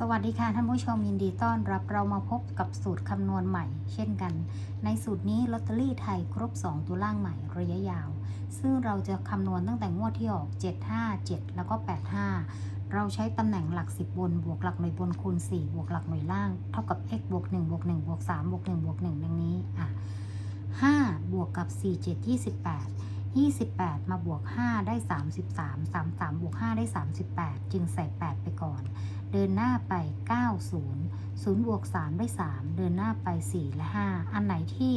สวัสดีค่ะท่านผู้ชมยินดีต้อนรับเรามาพบกับสูตรคำนวณใหม่ เช่นกัน ในสูตรนี้ลอตเตอรี่ไทยครบ 2 ตัวล่างใหม่ระยะยาว ซึ่งเราจะคำนวณตั้งแต่งวดที่ออก 757 แล้วก็ 85 เราใช้ตำแหน่งหลัก 10 บน บวกหลักหน่วยบนคูณ 4 บวกหลักหน่วยล่าง เท่ากับ x บวก1บวก1บวก3บวก1บวก1ดังนี้อะ5บวกกับ 4 7 28 28 มาบวก 5 ได้ 33 33 บวก 5 ได้ 38 จึงใส่ 8 ไปก่อน เดินหน้าไป 90 0 บวก 3 ได้ 3 เดินหน้าไป 4 และ 5 อันไหนที่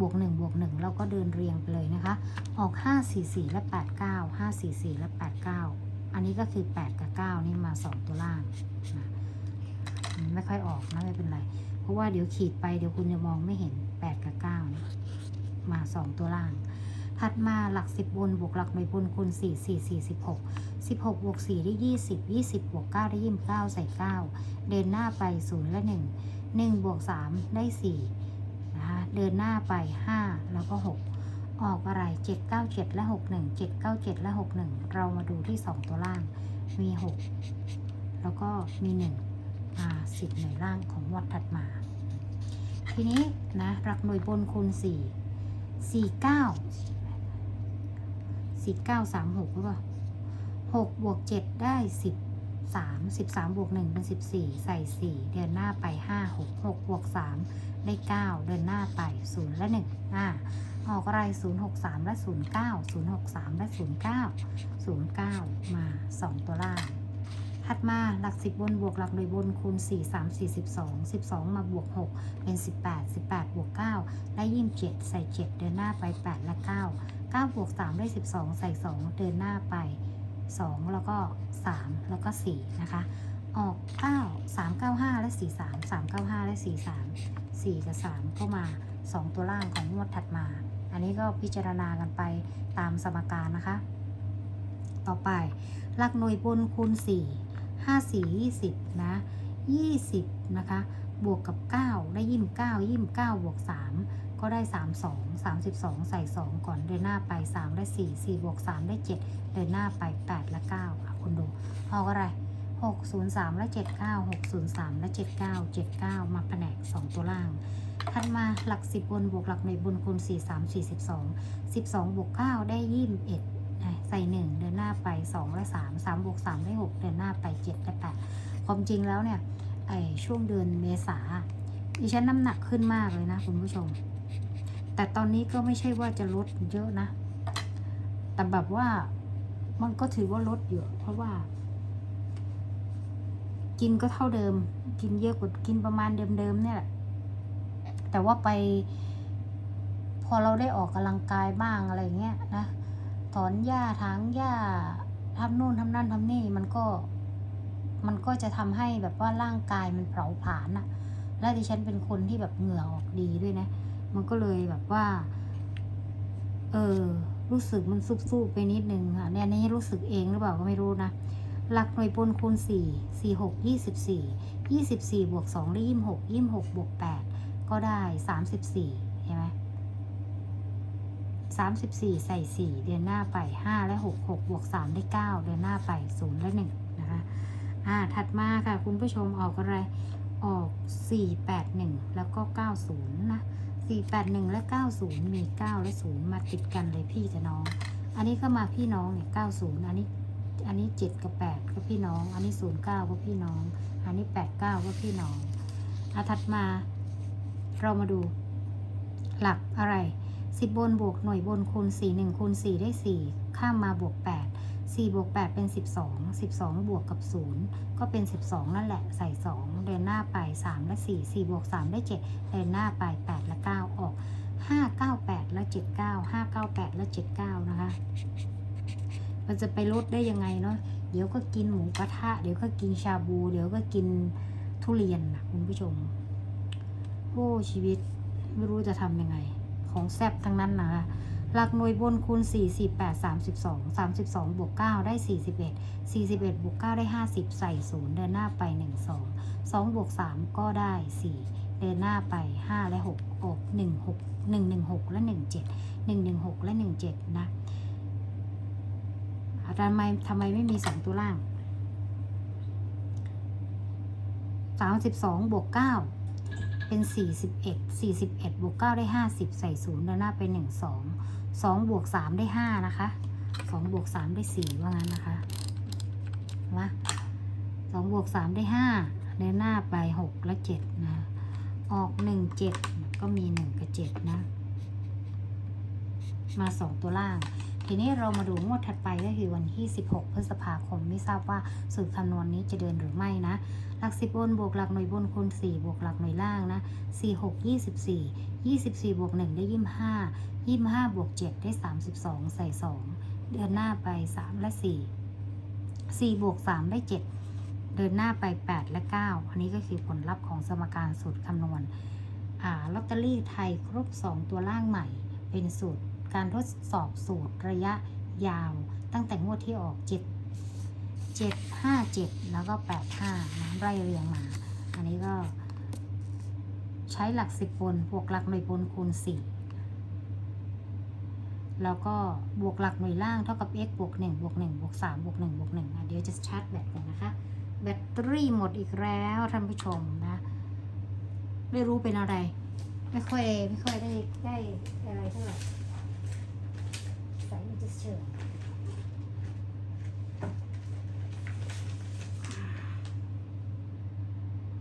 บวก 1 บวก 1 เราก็เดินเรียงไปเลยนะคะ ออก 5 4 4 และ 8 9 5 4 4 และ 8 9 อันนี้ก็คือ 8 กับ 9 นี่มา 2 ตัวล่างนะไม่ค่อยออกนะไม่เป็นไร เพราะว่าเดี๋ยวขีดไปเดี๋ยวคุณจะมองไม่เห็น 8 กับ9นี่มา 2 ตัวล่าง ถัดมาหลัก 10บนบวกหลักหน่วยบนคูณ 4 4 4 16 16บวก4ได้20 20บวก9ได้29ใส่ 9 เดินหน้าไป 0 และ 1 1บวก3ได้4นะคะเดินหน้าไป 5 แล้วก็ 6 ออกอะไร 797 และ 61 797 และ 61 เรามาดูที่ 2 ตัวล่าง มี 6 แล้วก็มี1มาสิบหน่วยล่างของงวดถัดมา ทีนี้นะหลักหน่วยบนคูณ4 49 สี่เก้าสามหกหรือเปล่าหกบวกเจ็ดได้สิบสามสิบสามบวกหนึ่งเป็นสิบสี่ใส่สี่เดินหน้าไปห้าหกหกบวกสามได้เก้าเดินหน้าไปศูนย์และหนึ่งอ่าออกอะไรศูนย์หกสามและศูนย์เก้าศูนย์หกสามและศูนย์เก้าศูนย์เก้ามาสองตัวล่างถัดมาหลักสิบบนบวกหลักโดยบนคูณ 4 3 4 12 12 มาบวก 6 เป็น 18 18 บวก 9 ได้ 27 ใส่ 7 เดินหน้าไป 8 และ 9 9บวก3ได้ 12 ใส่ 2 เดินหน้าไป 2 แล้วก็ 3 แล้วก็ 4 นะคะ ออก 9 3 9 5 และ 4 3 3 9 5 และ 4 3 4 กับ 3 ก็มา 2 ตัวล่างของงวดถัดมา อันนี้ก็พิจารณากันไปตามสมการนะคะ ต่อไป หลักหน่วยบนคูณ 4 5 4 20 นะ 20 นะคะ บวกกับ 9 ได้ 29 29 บวก 3 ก็ได้ 32 32 ใส่ 2 ก่อนเดินหน้าไป 3 ได้ 4 4 บวก 3 ได้ 7 เดินหน้าไป 8 และ9อะคุณดูออกอะไร 603 และ 79 603 และ 79 79 มาแผนก 2 ตัวล่างถัดมาหลัก 10บนบวกหลักหน่วยบนคูณ 4 3 42 12 บวก 9 ได้21ใส่ 1 เดินหน้าไป 2 และ 3 3บวก3ได้ 6 เดินหน้าไป 7 และ 8 ความจริงแล้วเนี่ยไอช่วงเดือนเมษาดิฉันน้ำหนักขึ้นมากเลยนะคุณผู้ชม แต่ตอนนี้ก็ไม่ใช่ว่าจะลดเยอะนะ แต่แบบว่ามันก็ถือว่าลดอยู่เพราะว่า กินก็เท่าเดิม กินเยอะกว่ากินประมาณเดิมๆเนี่ยแหละแต่ว่าไป พอเราได้ออกกำลังกายบ้างอะไรเงี้ยนะถอนหญ้าถางหญ้าทำนู่นทำนั่นทำนี่มันก็ มันก็จะทำให้แบบว่าร่างกายมันเผาผลาญอะและดิฉันเป็นคนที่แบบเหงื่อออกดีด้วยนะ มันก็เลยแบบว่า เออ รู้สึกมันซุบๆไปนิดนึงค่ะเนี่ยอันนี้รู้สึกเองหรือเปล่าก็ไม่รู้นะ หลักหน่วยบนคูณสี่สี่หกยี่สิบสี่ยี่สิบสี่บวกสองได้ยี่หกยี่หกบวกแปดก็ได้สามสิบสี่ใช่ไหมสามสิบสี่ใส่สี่เดือนหน้าไปห้าและหกหกบวกสามได้เก้าเดือนหน้าไปศูนย์และหนึ่งนะคะอ่าถัดมาค่ะ คุณผู้ชมออกอะไรออก 481 แล้วก็ 90 นะ 481 และ 90 มี 9 และ 0 มาติดกันเลยพี่กับน้อง อันนี้ก็มาพี่น้องเนี่ย90 อันนี้ อันนี้ 7 กับ 8 ก็พี่น้อง อันนี้ 09 ก็พี่น้อง อันนี้ 89 ก็พี่น้องอะถัดมา เรามาดู หลักอะไร 10 บนบวกหน่วยบนคูณ 4 1คูณ4ได้ 4 ข้ามมาบวก 8 4บวก8เป็น 12 12 บวกกับ 0 ก็เป็น 12 นั่นแหละ ใส่ 2 เดินหน้าไป 3 และ 4 4 บวก 3 ได้ 7 เดินหน้าไป 8 และ 9 ออก 5 9 8 และ 79 5 9 8 และ 79 นะคะ มันจะไปลดได้ยังไงเนาะ เดี๋ยวก็กินหมูกระทะ เดี๋ยวก็กินชาบู เดี๋ยวก็กินทุเรียนนะคุณผู้ชม โอ้ชีวิตไม่รู้จะทำยังไง ของแซ่บทั้งนั้นนะคะ หลักหน่วยบนคูณ4 4 8 32 32บวก9ได้ 41 41บวก9ได้ 50 ใส่ 0 เดินหน้าไป 1 2 2บวก3ก็ได้ 4 เดินหน้าไป 5 และ6ออก1 6 1 1 6 และ 1 7 1 1 6 และ 1 7 นะทำไมทำไมไม่มี 2 ตัวล่างสามสิบวกเก้าเป็นสี่สิบวกเก้าได้ห้าสิบใส่ศูนย์เดินหน้าไปหนึ่งส สองบวกสามได้ห้านะคะสองบวกสามได้สี่ว่างั้นนะคะมาสองบวกสามได้ห้าเดินหน้าไปหกและเจ็ดนะ ออกหนึ่งเจ็ดก็มีหนึ่งกับเจ็ดนะ มาสองตัวล่าง ทีนี้เรามาดูงวดถัดไปก็คือวันที่ 16 พฤษภาคม ไม่ทราบว่าสูตรคำนวณนี้จะเดินหรือไม่นะ ลักสิบบนบวกหลักหน่วยบนคูณ4บวกหลักหน่วยล่างนะ4 6 24 24บวก1ได้25 25บวก7ได้32ใส่2เดือนหน้าไป3และ4 4บวก3ได้7เดินหน้าไป 8 และ 9 อันนี้ก็คือผลลัพธ์ของสมการสูตรคำนวณลอตเตอรี่ไทยครบ 2 ตัวล่างใหม่ เป็นสูตรการทดสอบสูตรระยะยาว ตั้งแต่งวดที่ออก 7 7 5 7 แล้วก็ 8 5นะไล่เรียงมา อันนี้ก็ ใช้หลัก 10บนบวกหลักหน่วยบนคูณ 4 แล้วก็บวกหลักหน่วยล่างเท่ากับ x บวก1บวก1บวก3บวก1บวก1อะเดี๋ยวจะชาร์จแบตก่อนนะคะ แบตเตอรี่หมดอีกแล้วท่านผู้ชมนะ ไม่รู้เป็นอะไร ไม่ค่อยไม่ค่อยได้ได้อะไรเท่าไหร่